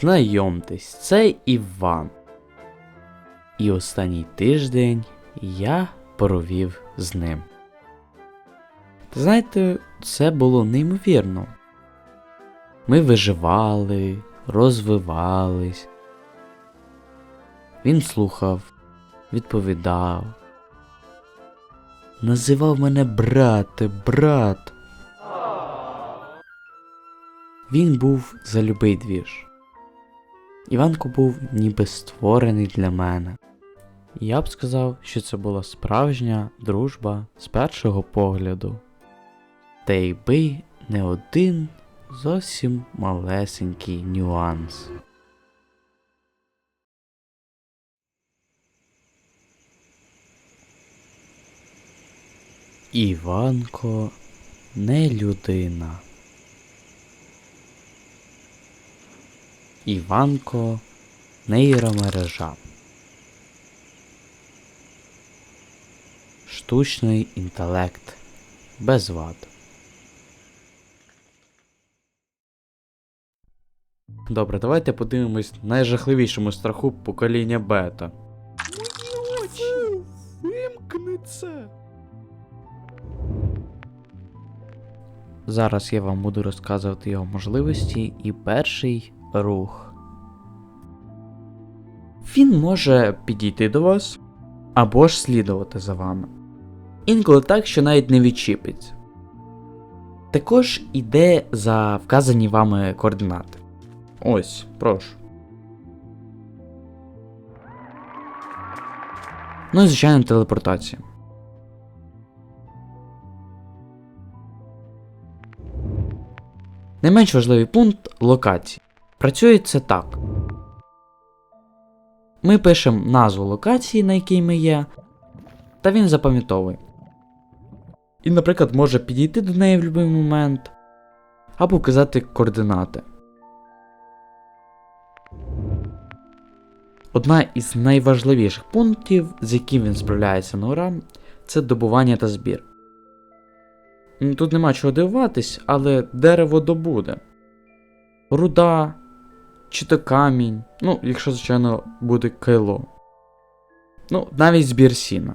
Знайомтесь, це Іван. І останній тиждень я провів з ним. Та знаєте, це було неймовірно. Ми виживали, розвивались. Він слухав, відповідав. Називав мене брате, брат. Він був за любий двіж. Іванко був ніби створений для мене. Я б сказав, що це була справжня дружба з першого погляду. Та якби не один зовсім малесенький нюанс. Іванко не людина. Іванко нейромережа. Штучний інтелект без вад. Добре, давайте подивимось найжахливішому страху покоління бета. Вимкни це. Зараз я вам буду розказувати його можливості і перший рух. Він може підійти до вас або ж слідувати за вами. Інколи так, що навіть не відчіпиться. Також іде за вказані вами координати. Ось, прошу. Ну і звичайно телепортація. Не менш важливий пункт локації. Працює це так. Ми пишемо назву локації, на якій ми є, та він запам'ятовує. І, наприклад, може підійти до неї в будь-який момент, або вказати координати. Одна із найважливіших пунктів, з яким він справляється на ура, це добування та збір. Тут нема чого дивуватись, але дерево добуде. Руда, чи то камінь, ну, якщо, звичайно, буде кайло. Ну, навіть збір сіна.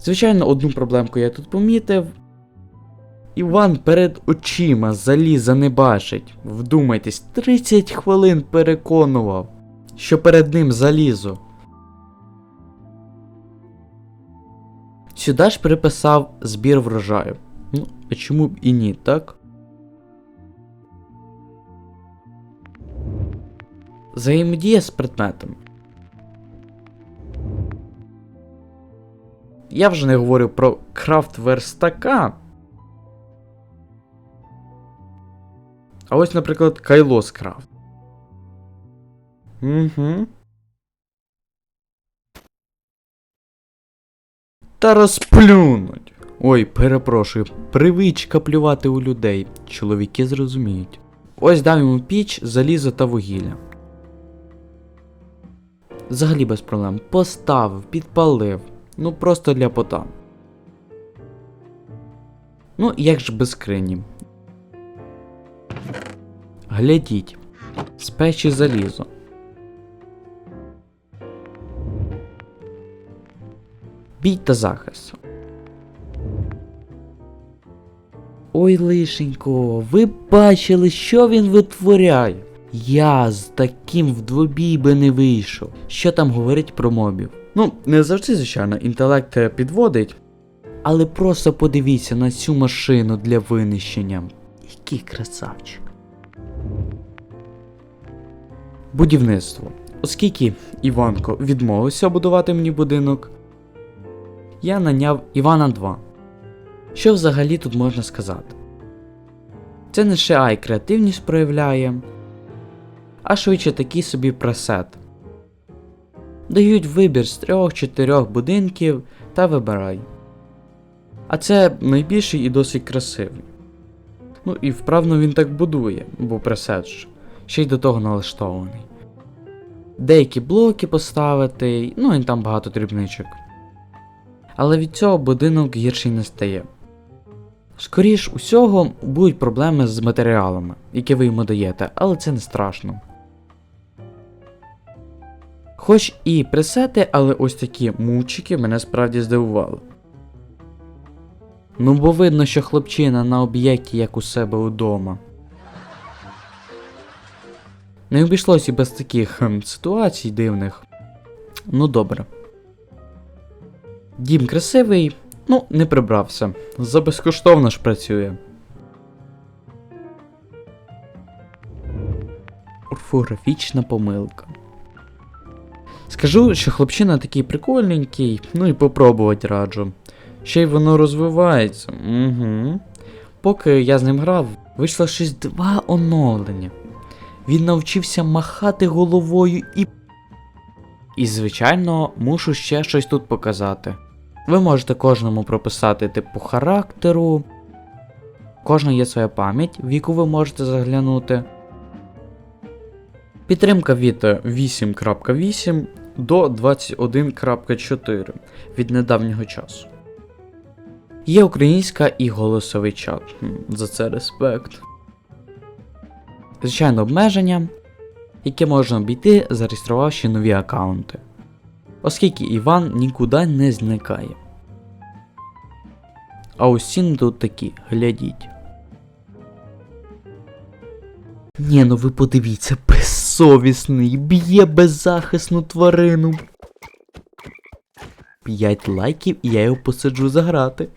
Звичайно, одну проблемку я тут помітив. Іван перед очима заліза не бачить. Вдумайтесь, 30 хвилин переконував, що перед ним залізо. Сюди ж приписав збір врожаю. Ну, а чому б і ні, так? Взаємодія з предметом. Я вже не говорю про крафт верстака. А ось, наприклад, кайло з крафт. Угу. Та розплюнуть. Ой, перепрошую, привичка плювати у людей. Чоловіки зрозуміють. Ось дав йому піч, залізо та вугілля. Взагалі без проблем. Поставив, підпалив. Ну просто для пота. Ну, як ж без скрині. Глядіть. З печі залізо. Бій та захист. Ой, лишенько, ви бачили, що він витворяє? Я з таким в двобій би не вийшов. Що там говорить про мобів? Ну, не завжди, звичайно, інтелект е, підводить. Але просто подивіться на цю машину для винищення. Який красавчик. Будівництво. Оскільки Іванко відмовився будувати мені будинок, я наняв Івана 2. Що взагалі тут можна сказати? Це не ще ай креативність проявляє, а швидше такий собі пресет. Дають вибір з трьох-чотирьох будинків та вибирай. А це найбільший і досить красивий. Ну і вправно він так будує, бо пресет ж, ще й до того налаштований. Деякі блоки поставити, ну і там багато дрібничок. Але від цього будинок гірший не стає. Скоріш усього, будуть проблеми з матеріалами, які ви йому даєте, але це не страшно. Хоч і пресети, але ось такі мучики мене справді здивували. Ну бо видно, що хлопчина на об'єкті, як у себе удома. Не обійшлось і без таких хм, ситуацій дивних. Ну добре. Дім красивий, ну, не прибрався. За безкоштовно ж працює. Орфографічна помилка. Скажу, що хлопчина такий прикольненький, ну і попробувати раджу. Ще й воно розвивається. Угу. Поки я з ним грав, вийшло щось два оновлення. Він навчився махати головою і. І, звичайно, мушу ще щось тут показати. Ви можете кожному прописати типу характеру. Кожного є своя пам'ять, в яку ви можете заглянути. Підтримка від 8.8 до 21.4 від недавнього часу. Є українська і голосовий чат. За це респект. Звичайно, обмеження, яке можна обійти, зареєструвавши нові аккаунти. Оскільки Іван нікуди не зникає. А ціни тут такі, глядіть. Ні, ну ви подивіться, безсовісний, б'є беззахисну тварину. 5 лайків і я його посаджу заграти.